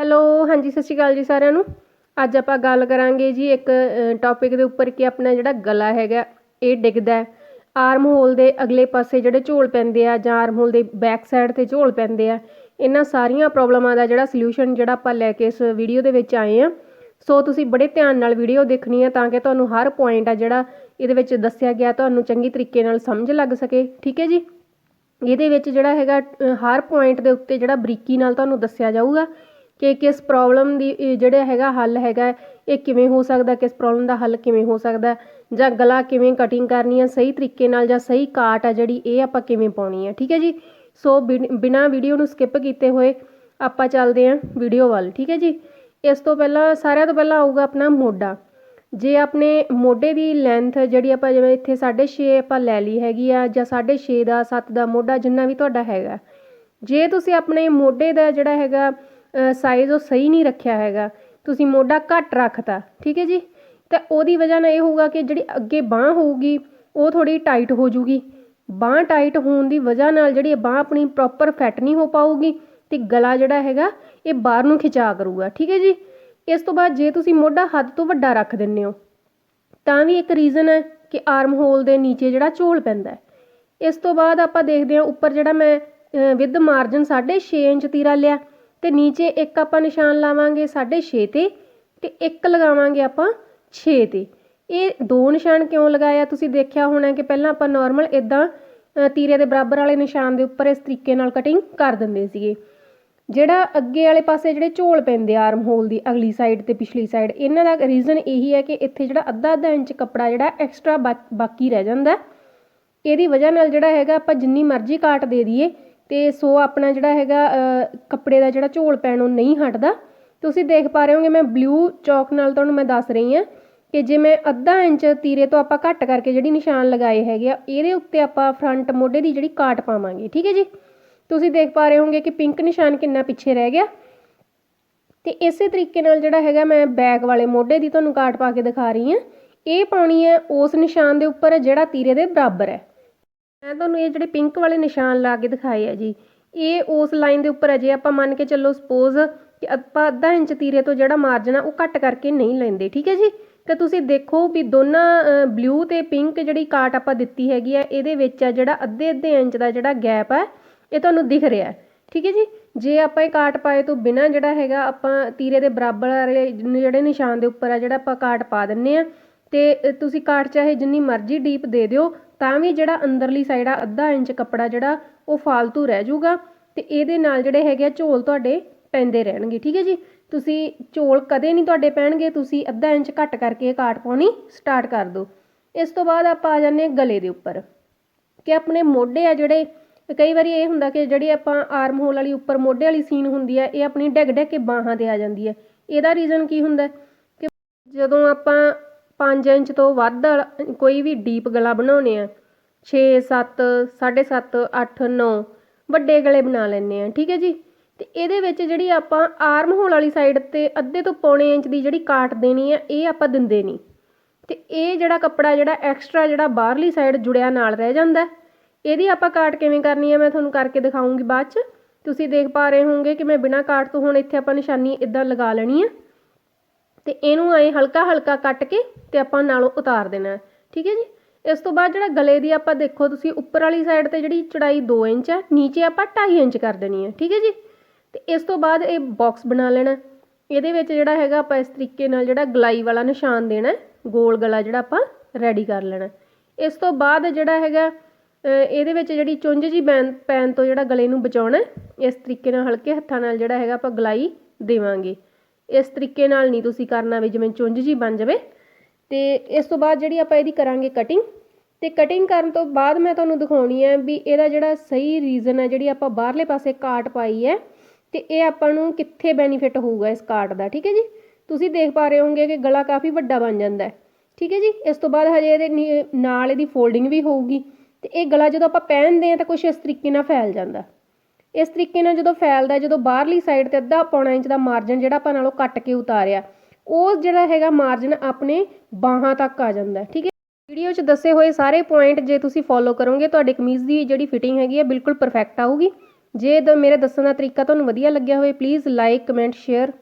Hello, ਹਾਂਜੀ, ਸਤਿ ਸ਼੍ਰੀ ਅਕਾਲ ਜੀ ਸਾਰਿਆਂ ਨੂੰ। ਅੱਜ ਆਪਾਂ ਗੱਲ ਕਰਾਂਗੇ ਜੀ ਇੱਕ ਟੌਪਿਕ ਦੇ ਉੱਪਰ ਕਿ ਆਪਣਾ ਜਿਹੜਾ ਗਲਾ ਹੈਗਾ, ਇਹ ਡਿੱਗਦਾ ਆਰਮ ਹੋਲ ਦੇ ਅਗਲੇ ਪਾਸੇ ਜਿਹੜੇ ਝੋਲ ਪੈਂਦੇ ਆ ਜਾਂ ਆਰਮ ਹੋਲ ਦੇ ਬੈਕ ਸਾਈਡ ਤੇ ਝੋਲ ਪੈਂਦੇ ਆ, ਇਹਨਾਂ ਸਾਰੀਆਂ ਪ੍ਰੋਬਲਮਾਂ ਦਾ ਜਿਹੜਾ ਸੋਲੂਸ਼ਨ ਜਿਹੜਾ ਆਪਾਂ ਲੈ ਕੇ ਇਸ ਵੀਡੀਓ ਦੇ ਵਿੱਚ ਆਏ ਆ। ਸੋ ਤੁਸੀਂ ਬੜੇ ਧਿਆਨ ਨਾਲ ਵੀਡੀਓ ਦੇਖਣੀ ਹੈ ਤਾਂ ਕਿ ਤੁਹਾਨੂੰ ਹਰ ਪੁਆਇੰਟ ਆ ਜਿਹੜਾ ਇਹਦੇ ਵਿੱਚ ਦੱਸਿਆ ਗਿਆ, ਤੁਹਾਨੂੰ ਚੰਗੀ ਤਰੀਕੇ ਨਾਲ ਸਮਝ ਲੱਗ ਸਕੇ। ਠੀਕ ਹੈ ਜੀ? ਇਹਦੇ ਵਿੱਚ ਜਿਹੜਾ ਹੈਗਾ ਹਰ ਪੁਆਇੰਟ ਦੇ ਉੱਤੇ ਜਿਹੜਾ ਬਰੀਕੀ ਨਾਲ ਤੁਹਾਨੂੰ ਦੱਸਿਆ ਜਾਊਗਾ। ਕਿ ਕਿਸ ਪ੍ਰੋਬਲਮ ਦੀ ਜਿਹੜਾ ਹੈਗਾ ਹੱਲ ਹੈਗਾ, ਇਹ ਕਿਵੇਂ ਹੋ ਸਕਦਾ, ਕਿਸ ਪ੍ਰੋਬਲਮ ਦਾ ਹੱਲ ਕਿਵੇਂ ਹੋ ਸਕਦਾ, ਜਾਂ ਗਲਾ ਕਿਵੇਂ ਕਟਿੰਗ ਕਰਨੀ ਆ, ਸਹੀ ਤਰੀਕੇ ਨਾਲ ਜਾਂ ਸਹੀ ਕਾਟ ਆ ਜਿਹੜੀ ਇਹ ਆਪਾਂ ਕਿਵੇਂ ਪਾਉਣੀ ਆ, ਠੀਕ ਹੈ ਜੀ? ਸੋ ਬਿਨਾ ਵੀਡੀਓ ਨੂੰ ਸਕਿਪ ਕੀਤੇ ਹੋਏ ਆਪਾਂ ਚੱਲਦੇ ਹਾਂ ਵੀਡੀਓ ਵੱਲ, ਠੀਕ ਹੈ ਜੀ? ਇਸ ਤੋਂ ਪਹਿਲਾਂ, ਸਾਰਿਆਂ ਤੋਂ ਪਹਿਲਾਂ ਆਊਗਾ ਆਪਣਾ ਮੋਢਾ। ਜੇ ਆਪਣੇ ਮੋਢੇ ਦੀ ਲੈਂਥ ਜਿਹੜੀ ਆਪਾਂ ਜਿਵੇਂ ਇੱਥੇ 6.5 ਆਪਾਂ ਲੈ ਲਈ ਹੈਗੀ ਆ, ਜਾਂ 6.5 ਦਾ 7 ਦਾ ਮੋਢਾ ਜਿੰਨਾ ਵੀ ਤੁਹਾਡਾ ਹੈਗਾ। ਜੇ ਤੁਸੀਂ ਆਪਣੇ ਮੋਢੇ ਦਾ ਜਿਹੜਾ ਹੈਗਾ ਸਾਈਜ਼ ਉਹ ਸਹੀ ਨਹੀਂ ਰੱਖਿਆ ਹੈਗਾ। ਤੁਸੀਂ ਮੋਢਾ ਘੱਟ ਰੱਖਤਾ, ਠੀਕ ਹੈ ਜੀ? ਤਾਂ ਉਹਦੀ ਵਜ੍ਹਾ ਨਾਲ ਇਹ ਹੋਊਗਾ ਕਿ ਜਿਹੜੀ ਅੱਗੇ ਬਾਂਹ ਹੋਊਗੀ, ਉਹ ਥੋੜ੍ਹੀ ਟਾਈਟ ਹੋ ਜੂਗੀ ਬਾਂਹ ਟਾਈਟ ਹੋਣ ਦੀ ਵਜ੍ਹਾ ਨਾਲ ਜਿਹੜੀ ਬਾਂਹ ਆਪਣੀ ਪ੍ਰੋਪਰ ਫਿੱਟ ਨਹੀਂ ਹੋ ਪਾਊਗੀ ਅਤੇ ਗਲਾ ਜਿਹੜਾ ਹੈਗਾ, ਇਹ ਬਾਹਰ ਨੂੰ ਖਿਚਾ ਕਰੂਗਾ, ਠੀਕ ਹੈ ਜੀ? ਇਸ ਤੋਂ ਬਾਅਦ ਜੇ ਤੁਸੀਂ ਮੋਢਾ ਹੱਦ ਤੋਂ ਵੱਡਾ ਰੱਖ ਦਿੰਦੇ ਹੋ, ਤਾਂ ਵੀ ਇੱਕ ਰੀਜ਼ਨ ਹੈ ਕਿ ਆਰਮ ਹੋਲ ਦੇ ਨੀਚੇ ਜਿਹੜਾ ਝੋਲ ਪੈਂਦਾ ਇਸ ਤੋਂ ਬਾਅਦ ਆਪਾਂ ਦੇਖਦੇ ਹਾਂ, ਉੱਪਰ ਜਿਹੜਾ ਮੈਂ ਵਿਦ ਮਾਰਜਨ 6.5 ਇੰਚ ਤੀਰਾ ਲਿਆ ਤੇ ਨੀਚੇ ਇੱਕ ਆਪਾਂ ਨਿਸ਼ਾਨ ਲਾਵਾਂਗੇ 6.5 ਤੇ ਤੇ ਇੱਕ ਲਗਾਵਾਂਗੇ ਆਪਾਂ 6 ਤੇ। ਇਹ ਦੋ ਨਿਸ਼ਾਨ ਕਿਉਂ ਲਗਾਇਆ? ਤੁਸੀਂ ਦੇਖਿਆ ਹੋਣਾ ਕਿ ਪਹਿਲਾਂ ਆਪਾਂ ਨਾਰਮਲ ਇਦਾਂ ਤੀਰੇ ਦੇ ਬਰਾਬਰ ਵਾਲੇ ਨਿਸ਼ਾਨ ਦੇ ਉੱਪਰ ਇਸ ਤਰੀਕੇ ਨਾਲ ਕਟਿੰਗ ਕਰ ਦਿੰਦੇ ਸੀਗੇ। ਜਿਹੜਾ ਅੱਗੇ ਵਾਲੇ ਪਾਸੇ ਜਿਹੜੇ ਝੋਲ ਪੈਂਦੇ ਆਰਮ ਹੋਲ ਦੀ, ਅਗਲੀ ਸਾਈਡ ਤੇ ਪਿਛਲੀ ਸਾਈਡ ਇਹਨਾਂ ਦਾ ਰੀਜ਼ਨ ਇਹੀ ਹੈ ਕਿ ਇੱਥੇ ਜਿਹੜਾ ਅੱਧਾ ਅੱਧਾ ਇੰਚ ਕੱਪੜਾ ਜਿਹੜਾ ਐਕਸਟਰਾ ਬਾਕੀ ਰਹਿ ਜਾਂਦਾ। ਇਹਦੀ ਵਜ੍ਹਾ ਨਾਲ ਜਿਹੜਾ ਹੈਗਾ ਆਪਾਂ ਜਿੰਨੀ ਮਰਜ਼ੀ ਕਾਟ ਦੇ ਦਈਏ ਅਤੇ ਸੋ ਆਪਣਾ ਜਿਹੜਾ ਹੈਗਾ ਕੱਪੜੇ ਦਾ ਜਿਹੜਾ ਝੋਲ ਪੈਣੋਂ ਨਹੀਂ ਹਟਦਾ। ਤੁਸੀਂ ਦੇਖ ਪਾ ਰਹੇ ਹੋਗੇ, ਮੈਂ ਬਲਿਊ ਚੌਕ ਨਾਲ ਤੁਹਾਨੂੰ ਮੈਂ ਦੱਸ ਰਹੀ ਹਾਂ ਕਿ ਜੇ ਮੈਂ ਅੱਧਾ ਇੰਚ ਤੀਰੇ ਤੋਂ ਆਪਾਂ ਘੱਟ ਕਰਕੇ ਜਿਹੜੀ ਨਿਸ਼ਾਨ ਲਗਾਏ ਹੈਗੇ ਆ, ਇਹਦੇ ਉੱਤੇ ਆਪਾਂ ਫਰੰਟ ਮੋਢੇ ਦੀ ਜਿਹੜੀ ਕਾਟ ਪਾਵਾਂਗੇ, ਠੀਕ ਹੈ ਜੀ? ਤੁਸੀਂ ਦੇਖ ਪਾ ਰਹੇ ਹੋਗੇ ਕਿ ਪਿੰਕ ਨਿਸ਼ਾਨ ਕਿੰਨਾ ਪਿੱਛੇ ਰਹਿ ਗਿਆ। ਤੇ ਇਸੇ ਤਰੀਕੇ ਨਾਲ ਜਿਹੜਾ ਹੈਗਾ, ਮੈਂ ਬੈਕ ਵਾਲੇ ਮੋਢੇ ਦੀ ਤੁਹਾਨੂੰ ਕਾਟ ਪਾ ਕੇ ਦਿਖਾ ਰਹੀ ਹਾਂ। ਇਹ ਪਾਉਣੀ ਹੈ ਉਸ ਨਿਸ਼ਾਨ ਦੇ ਉੱਪਰ ਜਿਹੜਾ ਤੀਰੇ ਦੇ ਬਰਾਬਰ ਹੈ। ਮੈਂ ਤੁਹਾਨੂੰ ਇਹ ਜਿਹੜੇ ਪਿੰਕ ਵਾਲੇ ਨਿਸ਼ਾਨ ਲਾ ਕੇ ਦਿਖਾਏ ਆ ਜੀ, ਇਹ ਉਸ ਲਾਈਨ ਦੇ ਉੱਪਰ ਹੈ ਜੇ ਆਪਾਂ ਮੰਨ ਕੇ ਚੱਲੋ ਸਪੋਜ਼ ਕਿ ਆਪਾਂ ਅੱਧਾ ਇੰਚ ਤੀਰੇ ਤੋਂ ਜਿਹੜਾ ਮਾਰਜਨ ਆ ਉਹ ਘੱਟ ਕਰਕੇ ਨਹੀਂ ਲੈਂਦੇ, ਠੀਕ ਹੈ ਜੀ? ਤਾਂ ਤੁਸੀਂ ਦੇਖੋ ਵੀ ਦੋਨਾਂ ਬਲੂ ਤੇ ਪਿੰਕ ਜਿਹੜੀ ਕਾਟ ਆਪਾਂ ਦਿੱਤੀ ਹੈਗੀ ਆ, ਇਹਦੇ ਵਿੱਚ ਆ ਜਿਹੜਾ ਅੱਧੇ ਅੱਧੇ ਇੰਚ ਦਾ ਜਿਹੜਾ ਗੈਪ ਹੈ ਇਹ ਤੁਹਾਨੂੰ ਦਿਖ ਰਿਹਾ ਠੀਕ ਹੈ ਜੀ? ਜੇ ਆਪਾਂ ਇਹ ਕਾਟ ਪਾਏ ਤੋਂ ਬਿਨਾ ਜਿਹੜਾ ਹੈਗਾ ਆਪਾਂ ਤੀਰੇ ਦੇ ਬਰਾਬਰ ਵਾਲੇ ਜਿਹੜੇ ਨਿਸ਼ਾਨ ਦੇ ਉੱਪਰ ਆ ਜਿਹੜਾ ਆਪਾਂ ਕਾਟ ਪਾ ਦਿੰਨੇ ਆ, ਤੇ ਤੁਸੀਂ ਕਾਟ ਚਾਹੇ ਜਿੰਨੀ ਮਰਜ਼ੀ ਡੀਪ ਦੇ ਦਿਓ ਤਾਂ ਵੀ ਜਿਹੜਾ ਅੰਦਰਲੀ ਸਾਈਡ ਆ, ਅੱਧਾ ਇੰਚ ਕੱਪੜਾ ਜਿਹੜਾ, ਉਹ ਫਾਲਤੂ ਰਹਿ ਜਾਊਗਾ ਤੇ ਇਹਦੇ ਨਾਲ ਜਿਹੜੇ ਹੈਗੇ ਆ, ਝੋਲ ਤੁਹਾਡੇ ਪੈਂਦੇ ਰਹਿਣਗੇ, ਠੀਕ ਹੈ ਜੀ? ਤੁਸੀਂ ਝੋਲ ਕਦੇ ਨਹੀਂ ਤੁਹਾਡੇ ਪੈਣਗੇ, ਤੁਸੀਂ ਅੱਧਾ ਇੰਚ ਘੱਟ ਕਰਕੇ ਕਾਟ ਪਾਉਣੀ ਸਟਾਰਟ ਕਰ ਦਿਓ। ਇਸ ਤੋਂ ਬਾਅਦ ਆਪਾਂ ਆ ਜਾਂਦੇ ਹਾਂ ਗਲੇ ਦੇ ਉੱਪਰ ਕਿ ਆਪਣੇ ਮੋਢੇ ਆ ਜਿਹੜੇ, ਕਈ ਵਾਰੀ ਇਹ ਹੁੰਦਾ ਕਿ ਜਿਹੜੀ ਆਪਾਂ ਆਰਮ ਹੋਲ ਵਾਲੀ ਉੱਪਰ ਮੋਢੇ ਵਾਲੀ ਸੀਨ ਹੁੰਦੀ ਹੈ ਇਹ ਆਪਣੀ ਡਿੱਗ ਡਿੱਗ ਕੇ ਬਾਹਾਂ ਤੇ ਆ ਜਾਂਦੀ ਹੈ ਇਹਦਾ ਰੀਜ਼ਨ ਕੀ ਹੁੰਦਾ? ਕਿ ਜਦੋਂ ਆਪਾਂ ਪੰਜ ਇੰਚ ਤੋਂ ਵੱਧ ਕੋਈ ਵੀ ਡੀਪ ਗਲਾ ਬਣਾਉਂਦੇ ਹਾਂ ਛੇ, ਸੱਤ, ਸਾਢੇ ਸੱਤ, ਅੱਠ, ਨੌ, ਵੱਡੇ ਗਲੇ ਬਣਾ ਲੈਂਦੇ ਹਾਂ ਠੀਕ ਹੈ ਜੀ? ਅਤੇ ਇਹਦੇ ਵਿੱਚ ਜਿਹੜੀ ਆਪਾਂ ਆਰਮ ਹੋਲ ਵਾਲੀ ਸਾਈਡ ਤੇ ਅੱਧੇ ਤੋਂ ਪੌਣੇ ਇੰਚ ਦੀ ਜਿਹੜੀ ਕਾਟ ਦੇਣੀ ਹੈ ਇਹ ਆਪਾਂ ਦਿੰਦੇ ਨਹੀਂ। ਅਤੇ ਇਹ ਜਿਹੜਾ ਕੱਪੜਾ ਜਿਹੜਾ ਐਕਸਟਰਾ ਜਿਹੜਾ ਬਾਹਰਲੀ ਸਾਈਡ ਜੁੜਿਆ ਨਾਲ ਰਹਿ ਜਾਂਦਾ। ਇਹਦੀ ਆਪਾਂ ਕਾਟ ਕਿਵੇਂ ਕਰਨੀ ਹੈ ਮੈਂ ਤੁਹਾਨੂੰ ਕਰਕੇ ਦਿਖਾਉਂਗੀ ਬਾਅਦ 'ਚ। ਤੁਸੀਂ ਦੇਖ ਪਾ ਰਹੇ ਹੋਵੋਗੇ ਕਿ ਮੈਂ ਬਿਨਾਂ ਕਾਟ ਤੋਂ ਹੁਣ ਇੱਥੇ ਆਪਾਂ ਨਿਸ਼ਾਨੀ ਇਦਾਂ ਲਗਾ ਲੈਣੀ ਹੈ ਤੇ ਇਹਨੂੰ ਐ ਹਲਕਾ ਹਲਕਾ ਕੱਟ ਕੇ ਤੇ ਆਪਾਂ ਨਾਲੋਂ ਉਤਾਰ ਦੇਣਾ ਠੀਕ ਹੈ ਜੀ? ਇਸ ਤੋਂ ਬਾਅਦ ਜਿਹੜਾ ਗਲੇ ਦੀ ਆਪਾਂ ਦੇਖੋ ਤੁਸੀਂ ਉੱਪਰ ਵਾਲੀ ਸਾਈਡ ਤੇ ਜਿਹੜੀ ਚੜਾਈ 2 ਇੰਚ ਹੈ, ਨੀਚੇ ਆਪਾਂ 2.5 ਇੰਚ ਕਰ ਦੇਣੀ ਹੈ। ਠੀਕ ਹੈ ਜੀ? ਤੇ ਇਸ ਤੋਂ ਬਾਅਦ ਇਹ ਬਾਕਸ ਬਣਾ ਲੈਣਾ ਇਹਦੇ ਵਿੱਚ ਜਿਹੜਾ ਹੈਗਾ ਆਪਾਂ ਇਸ ਤਰੀਕੇ ਨਾਲ ਜਿਹੜਾ ਗਲਾਈ ਵਾਲਾ ਨਿਸ਼ਾਨ ਦੇਣਾ ਗੋਲ ਗਲਾ ਜਿਹੜਾ ਆਪਾਂ ਰੈਡੀ ਕਰ ਲੈਣਾ ਇਸ ਤੋਂ ਬਾਅਦ ਜਿਹੜਾ ਹੈਗਾ ਇਹਦੇ ਵਿੱਚ ਜਿਹੜੀ ਚੁੰਝ ਜੀ ਬੈਨ ਪੈਨ ਤੋਂ ਜਿਹੜਾ ਗਲੇ ਨੂੰ ਬਚਾਉਣਾ ਇਸ ਤਰੀਕੇ ਨਾਲ ਹਲਕੇ ਹੱਥਾਂ ਨਾਲ ਜਿਹੜਾ ਹੈਗਾ ਆਪਾਂ ਗਲਾਈ ਦੇਵਾਂਗੇ। ਇਸ ਤਰੀਕੇ ਨਾਲ ਨਹੀਂ ਤੁਸੀਂ ਕਰਨਾ ਵੀ ਜਿਵੇਂ ਚੁੰਝ ਜੀ ਬਣ ਜਾਵੇ। ਤੇ ਇਸ ਤੋਂ ਬਾਅਦ ਜਿਹੜੀ ਆਪਾਂ ਇਹਦੀ ਕਰਾਂਗੇ ਕਟਿੰਗ ਤੇ ਕਟਿੰਗ ਕਰਨ ਤੋਂ ਬਾਅਦ ਮੈਂ ਤੁਹਾਨੂੰ ਦਿਖਾਉਣੀ ਹੈ ਵੀ ਇਹਦਾ ਜਿਹੜਾ ਸਹੀ ਰੀਜ਼ਨ ਹੈ, ਜਿਹੜੀ ਆਪਾਂ ਬਾਹਰਲੇ ਪਾਸੇ ਕਾਟ ਪਾਈ ਹੈ, ਤੇ ਇਹ ਆਪਾਂ ਨੂੰ ਕਿੱਥੇ ਬੈਨੀਫਿਟ ਹੋਊਗਾ ਇਸ ਕਾਟ ਦਾ, ਠੀਕ ਹੈ ਜੀ? ਤੁਸੀਂ ਦੇਖ ਪਾ ਰਹੇ ਹੋਵੋਗੇ ਕਿ ਗਲਾ ਕਾਫੀ ਵੱਡਾ ਬਣ ਜਾਂਦਾ ਹੈ, ਠੀਕ ਹੈ ਜੀ? ਇਸ ਤੋਂ ਬਾਅਦ ਹਜੇ ਇਹਦੇ ਨਾਲ ਇਹਦੀ ਫੋਲਡਿੰਗ ਵੀ ਹੋਊਗੀ, ਤੇ ਇਹ ਗਲਾ ਜਦੋਂ ਆਪਾਂ ਪਹਿਨਦੇ ਆ ਤਾਂ ਕੁਝ ਇਸ ਤਰੀਕੇ ਨਾਲ ਫੈਲ ਜਾਂਦਾ। ਇਸ ਤਰੀਕੇ ਨਾਲ ਜਦੋਂ ਫੈਲਦਾ, ਜਦੋਂ ਬਾਹਰਲੀ ਸਾਈਡ ਤੇ ਅੱਧਾ ਪੌਣਾ ਇੰਚ ਦਾ ਮਾਰਜਨ ਜਿਹੜਾ ਆਪਾਂ ਨਾਲੋਂ ਕੱਟ ਕੇ ਉਤਾਰਿਆ, ਉਹ ਜਿਹੜਾ ਹੈਗਾ ਮਾਰਜਨ ਆਪਣੇ ਬਾਹਾਂ ਤੱਕ ਆ ਜਾਂਦਾ। ਠੀਕ ਹੈ? ਵੀਡੀਓ 'ਚ ਦੱਸੇ ਹੋਏ ਸਾਰੇ ਪੁਆਇੰਟ ਜੇ ਤੁਸੀਂ ਫੋਲੋ ਕਰੋਗੇ, ਤੁਹਾਡੇ ਕਮੀਜ਼ ਦੀ ਜਿਹੜੀ ਫਿਟਿੰਗ ਹੈਗੀ ਹੈ, ਬਿਲਕੁਲ ਪਰਫੈਕਟ ਆਊਗੀ। ਜੇ ਦ, ਮੇਰੇ ਦੱਸਣ ਦਾ ਤਰੀਕਾ ਤੁਹਾਨੂੰ ਵਧੀਆ ਲੱਗਿਆ ਹੋਵੇ ਪਲੀਜ਼ ਲਾਈਕ ਕਮੈਂਟ ਸ਼ੇਅਰ